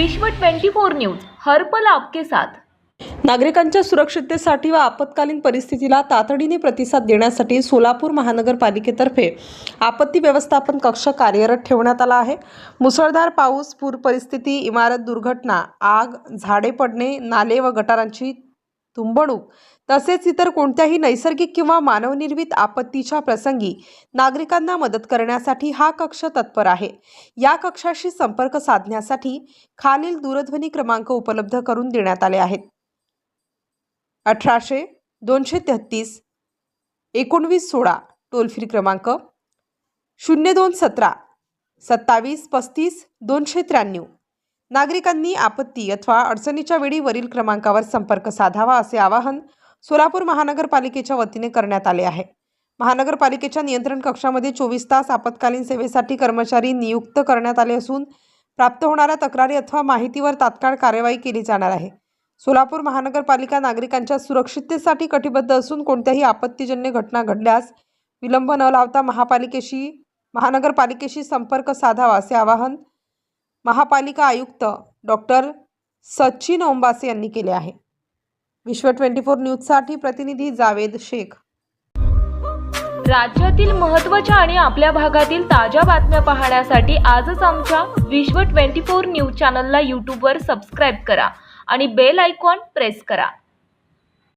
विश्व 24 न्यूज हरपल आपके साथ. नागरिकांच्या सुरक्षिततेसाठी व आपत्कालीन परिस्थितीला तातडीने प्रतिसाद देण्यासाठी सोलापूर महानगरपालिकेतर्फे आपत्ती व्यवस्थापन कक्ष कार्यरत ठेवण्यात आला आहे. मुसळधार पाऊस पूर परिस्थिती इमारत दुर्घटना आग झाडे पडणे नाले व गटारांची तुंबणूक तसेच इतर कोणत्याही नैसर्गिक किंवा मानवनिर्मित आपत्तीच्या प्रसंगी नागरिकांना मदत करण्यासाठी हा कक्ष तत्पर आहे. या कक्षाशी संपर्क साधण्यासाठी खालील दूरध्वनी क्रमांक उपलब्ध करून देण्यात आले आहेत. अठराशे दोनशे तेहतीस एकोणवीस सोळा टोल फ्री क्रमांक शून्य दोन सतरा सत्तावीस पस्तीस दोनशे त्र्याण्णव. नागरिकांनी आपत्ती अथवा अडचणीच्या वेळी वरील क्रमांकावर संपर्क साधावा असे आवाहन सोलापूर महानगरपालिकेच्या वतीने करण्यात आले आहे. महानगरपालिकेच्या नियंत्रण कक्षामध्ये चोवीस तास आपत्कालीन सेवेसाठी कर्मचारी नियुक्त करण्यात आले असून प्राप्त होणाऱ्या तक्रारी अथवा माहितीवर तात्काळ कार्यवाही केली जाणार आहे. सोलापूर महानगरपालिका नागरिकांच्या सुरक्षिततेसाठी कटिबद्ध असून कोणत्याही आपत्तीजन्य घटना घडल्यास विलंब न लावता महापालिकेशी महानगरपालिकेशी संपर्क साधावा असे आवाहन महापालिका आयुक्त डॉक्टर सचिन ओंबासे यांनी केले आहे. विश्व ट्वेंटी फोर न्यूजसाठी प्रतिनिधी जावेद शेख. राज्यातील महत्त्वाच्या आणि आपल्या भागातील ताज्या बातम्या पाहण्यासाठी आजच आमच्या विश्व 24 न्यूज चॅनलला यूट्यूबवर सबस्क्राईब करा आणि बेल आयकॉन प्रेस करा.